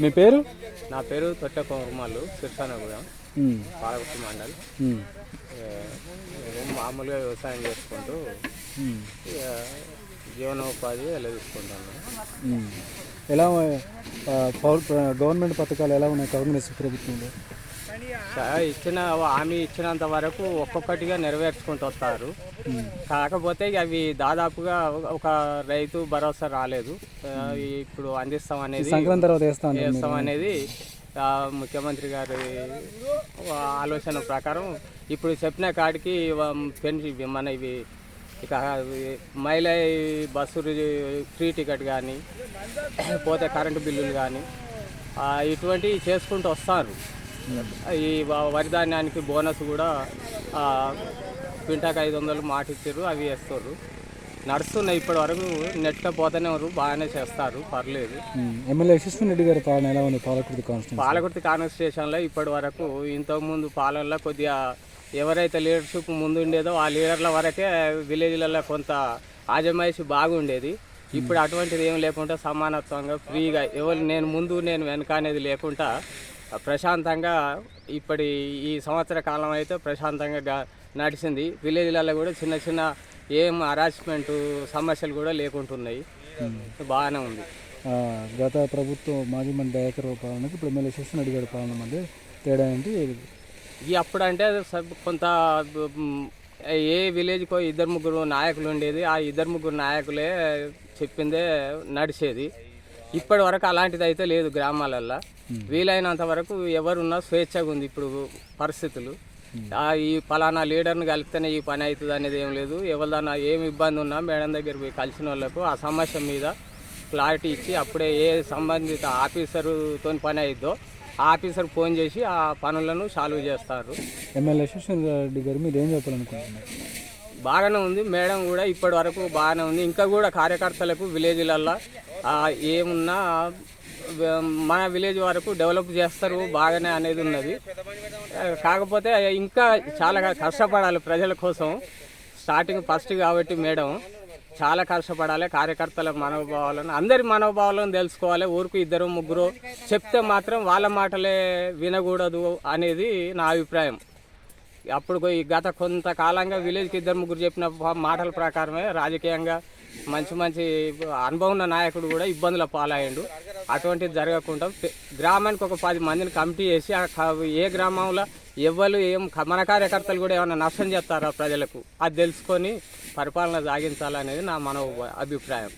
మీ పేరు? నా పేరు తొట్ట కుమార్లు సిర్సానగూడెం ఉమ్, పాలగుట్టు మండల్. నేను మామూలుగా వ్యవసాయం చేసుకుంటూ జీవనోపాధి ఎలా తీసుకుంటాను. ఎలా గవర్నమెంట్ పథకాలు ఎలా ఉన్నాయి? కాంగ్రెస్ ప్రభుత్వంలో? ఇచ్చిన హామీ ఇచ్చినంత వరకు ఒక్కొక్కటిగా నెరవేర్చుకుంటూ వస్తారు. కాకపోతే అవి దాదాపుగా ఒక రైతు భరోసా రాలేదు. ఇప్పుడు అందిస్తాం అనేది సంక్రాంతి తర్వాత వేస్తా అనేది ముఖ్యమంత్రి గారి ఆలోచన ప్రకారం ఇప్పుడు చెప్పిన కాడికి పెన్షన్ మన ఇవి ఇక మహిళ బస్సు ఫ్రీ టికెట్ కానీ పోతే కరెంటు బిల్లులు కానీ ఇటువంటివి చేసుకుంటూ వస్తారు. ఈ వరి ధాన్యానికి బోనస్ కూడా క్వింటాకు ఐదు వందలు మాట ఇచ్చారు అవి వేస్తారు. నడుస్తున్నాయి ఇప్పటి వరకు నెట్గా పోతూనే ఉన్నారు బాగానే చేస్తారు పర్లేదు. ఎమ్మెల్యే యశస్విని రెడ్డి గారి పాలన ఎలా ఉంది పాలకుర్తి పాలకుర్తి కాన్స్టిట్యూషన్లో ఇప్పటి వరకు ఇంతకుముందు పాలనలో కొద్దిగా ఎవరైతే లీడర్షిప్ ముందు ఉండేదో ఆ లీడర్ల వరకే విలేజ్లలో కొంత ఆజమాయిషి బాగుండేది. ఇప్పుడు అటువంటిది ఏం లేకుండా సమానత్వంగా ఫ్రీగా ఎవరు నేను ముందు నేను వెనక అనేది లేకుండా ప్రశాంతంగా ఇప్పటి ఈ సంవత్సర కాలం అయితే ప్రశాంతంగా నడిచింది. విలేజ్లలో కూడా చిన్న చిన్న ఏం హరాస్మెంట్ సమస్యలు కూడా లేకుంటున్నాయి. బాగానే ఉంది. గత ప్రభుత్వం మాజీ మంత్రి దయాకర్ రావు పాలనకి ఇప్పుడు ఎమ్మెల్యే రెడ్డి గారి పాలన మధ్య తేడా ఏంటి? ఈ అప్పుడంటే కొంత ఏ విలేజ్కో ఇద్దరు ముగ్గురు నాయకులు ఉండేది. ఆ ఇద్దరు ముగ్గురు నాయకులే చెప్పిందే నడిచేది. ఇప్పటి వరకు అలాంటిది అయితే లేదు గ్రామాలల్లో. వీలైనంత వరకు ఎవరున్నా స్వేచ్ఛగా ఉంది ఇప్పుడు పరిస్థితులు. ఈ పలానా లీడర్ని కలిపితేనే ఈ పని అవుతుంది అనేది ఏం లేదు. ఎవరిదన్నా ఏమి ఇబ్బంది ఉన్నా మేడం దగ్గర పోయి కలిసిన వాళ్ళకు ఆ సమస్య మీద క్లారిటీ ఇచ్చి అప్పుడే ఏ సంబంధిత ఆఫీసరుతో పని అయిద్దో ఆ ఆఫీసర్ ఫోన్ చేసి ఆ పనులను సాల్వ్ చేస్తారు. ఎమ్మెల్యే రెడ్డి గారు మీరు ఏం చెప్పాలనుకుంటున్నారు? బాగానే ఉంది. మేడం కూడా ఇప్పటి వరకు బాగానే ఉంది. ఇంకా కూడా కార్యకర్తలకు విలేజ్లల్లో ఏమున్నా మన విలేజ్ వరకు డెవలప్ చేస్తారు బాగానే అనేది ఉన్నది. కాకపోతే ఇంకా చాలా కష్టపడాలి ప్రజల కోసం. స్టార్టింగ్ ఫస్ట్ కాబట్టి మేడం చాలా కష్టపడాలి కార్యకర్తల మనోభావాలను అందరి మనోభావాలను తెలుసుకోవాలి ఊరికి ఇద్దరు ముగ్గురు చెప్తే మాత్రం వాళ్ళ మాటలే వినకూడదు అనేది నా అభిప్రాయం. అప్పుడు ఈ గత కొంతకాలంగా విలేజ్కి ఇద్దరు ముగ్గురు చెప్పిన మాటల ప్రకారమే రాజకీయంగా మంచి మంచి అనుభవం ఉన్న నాయకుడు కూడా ఇబ్బందుల పాలయ్యండు. అటువంటిది జరగకుండా గ్రామానికి ఒక పది మందిని కమిటీ చేసి ఏ గ్రామంలో ఎవ్వరు ఏం మన కార్యకర్తలు కూడా ఏమైనా నష్టం చేస్తారా ప్రజలకు? అది తెలుసుకొని పరిపాలన సాగించాలనేది నా మన అభిప్రాయం.